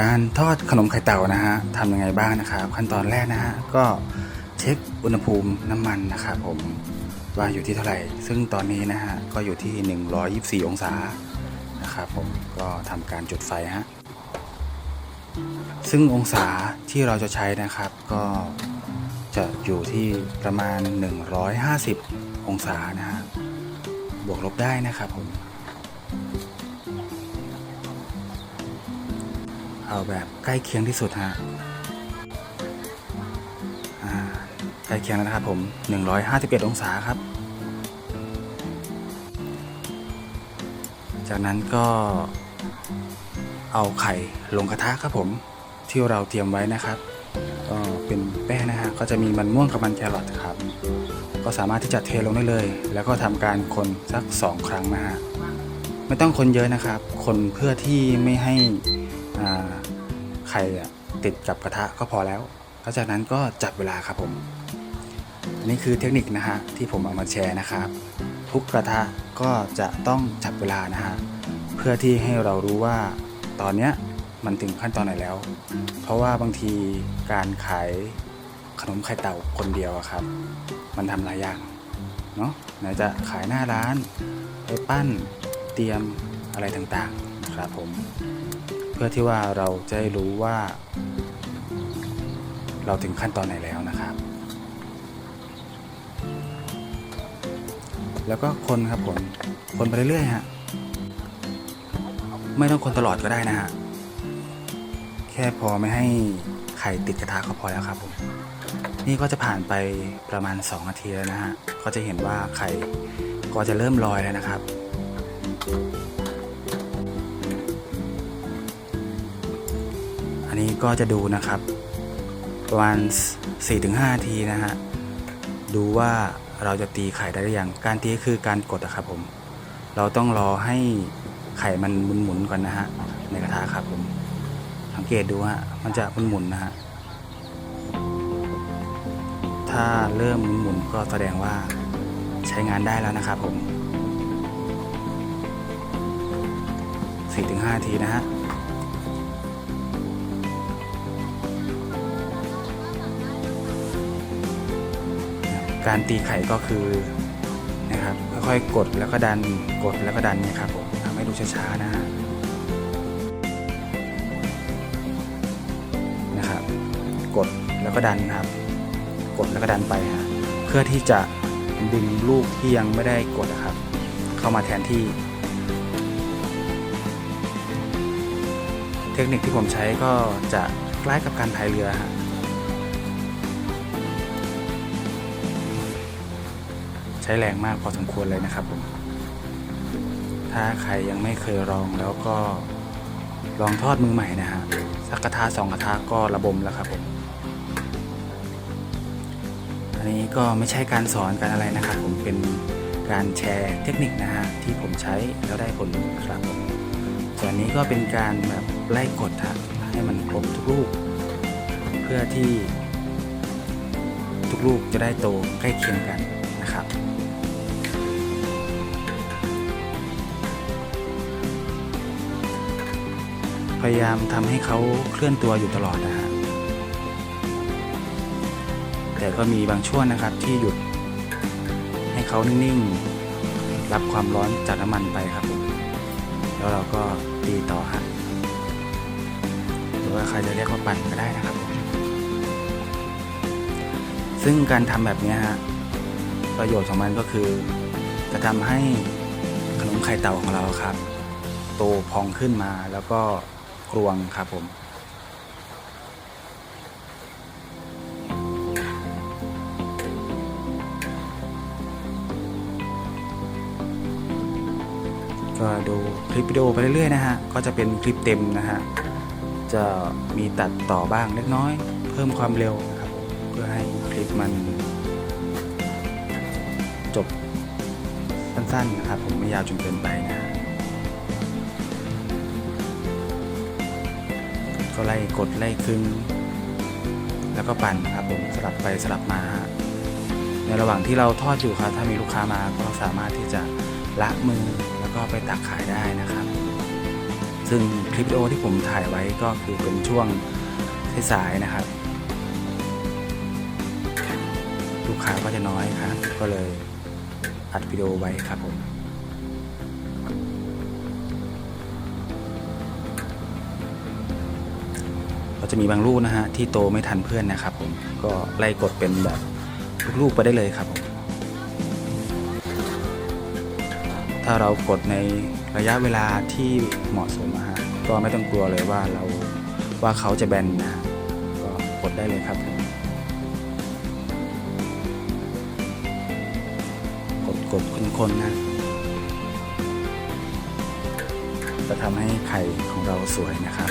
การทอดขนมไข่เต่านะฮะทำยังไงบ้างนะครับ ขั้นตอนแรกนะฮะก็เช็คอุณหภูมิน้ำมันนะครับผมว่าอยู่ที่เท่าไหร่ ซึ่งตอนนี้นะฮะก็อยู่ที่ 124 องศานะครับผมก็ทำการจุดไฟฮะซึ่งองศาที่เราจะใช้นะครับ ก็จะอยู่ที่ประมาณ 150 องศานะฮะบวกลบได้นะครับผม เอาแบบใกล้เคียงที่สุดฮะใกล้เคียงแล้วนะครับผม 151 องศาครับ จากนั้นก็เอาไข่ลงกระทะครับผมที่เราเตรียมไว้นะครับก็เป็นแป้งนะฮะก็จะมีมันม่วงกับมันแครอทครับ ก็สามารถที่จะเทลงได้เลย แล้วก็ทำการคนสัก 2 ครั้งนะฮะไม่ต้องคนเยอะนะครับ คนเพื่อที่ไม่ให้อ่า ข่ติดกับกระทะก็พอแล้วแล้วจากนั้นก็จับเวลาครับผม อันนี้คือเทคนิคนะฮะที่ผมเอามาแชร์นะครับ ทุกกระทะก็จะต้องจับเวลานะฮะเพื่อที่ให้เรารู้ว่าตอนเนี้ยมันถึงขั้นตอนไหนแล้ว เพราะว่าบางทีการขายขนมไข่เต่าคนเดียวอะครับ มันทำหลายอย่างเนาะไหนจะขายหน้าร้านไปปั้นเตรียมอะไรต่างๆนะครับผม เพื่อที่ว่าเราจะได้รู้ว่า เราถึงขั้นตอนไหนแล้วนะครับ แล้วก็คนครับผมคนไปเรื่อยๆฮะไม่ต้องคนตลอดก็ได้นะฮะแค่พอไม่ให้ไข่ติดกระทะก็พอแล้วครับผมนี่ก็จะผ่านไปประมาณ 2 นาทีแล้วนะฮะ ก็จะเห็นว่าไข่ก็จะเริ่มลอยแล้วนะครับ นนี้ก็จะดูนะครับ ประมาณ 4-5นาทีนะฮะ ดูว่าเราจะตีไข่ได้หรือยัง การตีคือการกดอะครับผม เราต้องรอให้ไข่มันหมุนๆก่อนนะฮะ ในกระทะครับผม สังเกตดูฮะ มันจะหมุนๆนะฮะ ถ้าเริ่มหมุนๆก็แสดงว่าใช้งานได้แล้วนะครับผม4-5นาทีนะฮะ การตีไข่ก็คือนะครับค่อยๆกดแล้วก็ดันกดแล้วก็ดันเนี่ยครับผมทำให้ดูช้าๆนะฮะนะครับ กดแล้วก็ดันครับ กดแล้วก็ดันไปฮะเพื่อที่จะดึงลูกที่ยังไม่ได้กดนะครับ เข้ามาแทนที่ เทคนิคที่ผมใช้ก็จะคล้ายกับการพายเรือฮะ ใช้แรงมากพอสมควรเลยนะครับผมถ้าใครยังไม่เคยลองแล้วก็ลองทอดมือใหม่นะฮะสักกระทะสองกระทะก็ระบมแล้วครับผมอันนี้ก็ไม่ใช่การสอนการอะไรนะครับผมเป็นการแชร์เทคนิคนะฮะที่ผมใช้แล้วได้ผลครับผมส่วนนี้ก็เป็นการแบบไล่กดฮะให้มันครบทุกลูก เพื่อที่ทุกลูกจะได้โตใกล้เคียงกันนะครับ ยายามทำให้เขาเคลื่อนตัวอยู่ตลอดนะฮะแต่ก็มีบางช่วงนะครับที่หยุด ให้เขานิ่งๆ รับความร้อนจากน้ำมันไปครับผมแล้วเราก็ตีต่อฮะหรือว่าใครจะเรียกว่าปั่นก็ได้นะครับ ซึ่งการทำแบบนี้ฮะประโยชน์ของมันก็คือ จะทำให้ขนมไข่เต่าของเราครับ โตพองขึ้นมาแล้วก็ กรวงครับผมก็ดูคลิปวิดีโอไปเรื่อยๆนะฮะ ก็จะเป็นคลิปเต็มนะฮะ จะมีตัดต่อบ้างเล็กน้อย เพิ่มความเร็วนะครับ เพื่อให้คลิปมัน จบสั้นๆนะครับ ผมไม่ยาวจนเกินไปนะ ก็ไล่กดไล่คึงแล้วก็ปั่นครับผมสลับไปสลับมา ในระหว่างที่เราทอดอยู่ครับถ้ามีลูกค้ามาก็สามารถที่จะละมือแล้วก็ไปตักขายได้นะครับ ซึ่งคลิปวิดีโอที่ผมถ่ายไว้ก็คือเป็นช่วงสายนะครับ ลูกค้าก็จะน้อยครับก็เลยอัดวิดีโอไว้ครับผม ก็จะมีบางลูกนะฮะที่โตไม่ทันเพื่อนนะครับผมก็ไล่กดเป็นแบบทุกลูกไปได้เลยครับผมถ้าเรากดในระยะเวลาที่เหมาะสมนะฮะก็ไม่ต้องกลัวเลยว่าเราว่าเขาจะแบนนะฮะก็กดได้เลยครับผมกดกดคนๆนะจะทำให้ไข่ของเราสวยนะครับ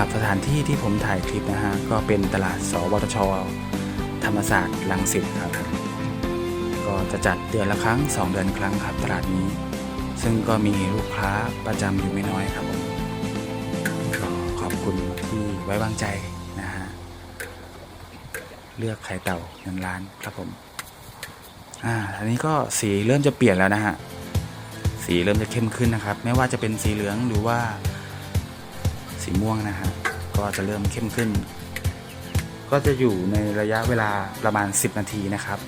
รับสถานที่ที่ผมถ่ายคลิปนะฮะ ก็เป็นตลาดสวทช ธรรมศาสตร์ลังสิตครับ ก็จะจัดเดือนละครั้ง 2 เดือนครั้งครับตลาดนี้ ซึ่งก็มีลูกค้าประจำอยู่ไม่น้อยครับผมก็ขอบคุณที่ไว้วางใจนะฮะ เลือกไข่เต่าเงินล้านครับผม อ่าอันนี้ก็สีเริ่มจะเปลี่ยนแล้วนะฮะ สีเริ่มจะเข้มขึ้นนะครับ ไม่ว่าจะเป็นสีเหลืองหรือว่า สีม่วงนะฮะก็จะเริ่มเข้มขึ้น ก็จะอยู่ในระยะเวลาประมาณ 10 นาทีนะครับ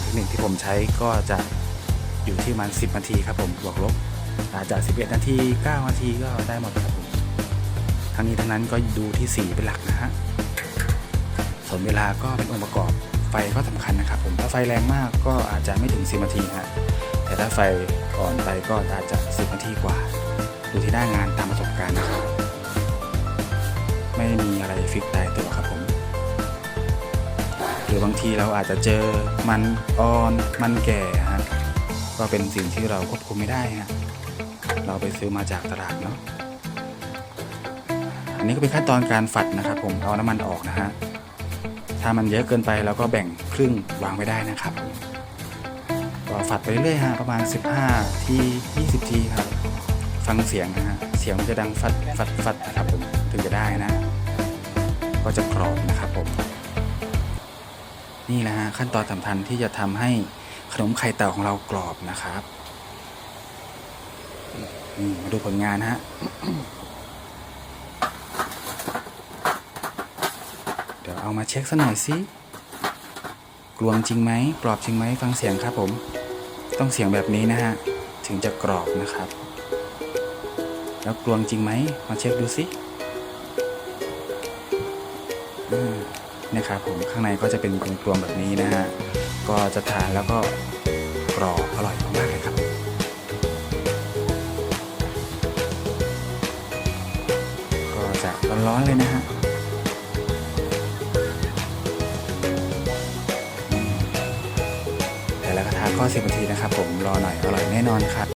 เทคนิคที่ผมใช้ก็จะอยู่ที่ประมาณ 10 นาทีครับผมบวกลบอาจจะ 11 นาที 9 นาทีก็ได้หมดครับผมทั้งนี้ทั้งนั้นก็ดูที่สีเป็นหลักนะฮะส่วนเวลาก็เป็นองค์ประกอบไฟก็สำคัญนะครับ ผมถ้าไฟแรงมากก็อาจจะไม่ถึง 10 นาทีฮะแต่ถ้าไฟอ่อนไปก็อาจจะ 10 นาทีกว่า ดูที่หน้างานตามประสบการณ์นะครับ ไม่มีอะไรฟิกตายตัวครับผม หรือบางทีเราอาจจะเจอมันอ่อนมันแก่ฮะก็เป็นสิ่งที่เราควบคุมไม่ได้ฮะเราไปซื้อมาจากตลาดเนาะอันนี้ก็เป็นขั้นตอนการฝัดนะครับผมเอาน้ำมันออกนะฮะถ้ามันเยอะเกินไปเราก็แบ่งครึ่งวางไว้ได้นะครับก็ฝัดไปเรื่อยๆฮะประมาณ 15 ที 20 ทีครับ ฟังเสียงนะฮะเสียงมันจะดังฟัดฟัดฟัดนะครับผมถึงจะได้นะ ก็จะกรอบนะครับผมนี่แหละฮะขั้นตอนสำคัญที่จะทำให้ขนมไข่เต่าของเรากรอบนะครับนี่มาดูผลงานฮะเดี๋ยวเอามาเช็คสักหน่อยสิกลวงจริงไหมกรอบจริงไหมฟังเสียงครับผม ต้องเสียงแบบนี้นะฮะถึงจะกรอบนะครับ แล้วกลวงจริงไหมมาเช็คดูสิ นะครับผมข้างในก็จะเป็นกลวงๆแบบนี้นะฮะก็จะทานแล้วก็กรอบอร่อยมากๆเลยครับก็จะร้อนๆเลยนะฮะแต่ละกระทะก็สิบนาทีนะครับผมรอหน่อยอร่อยแน่นอนครับ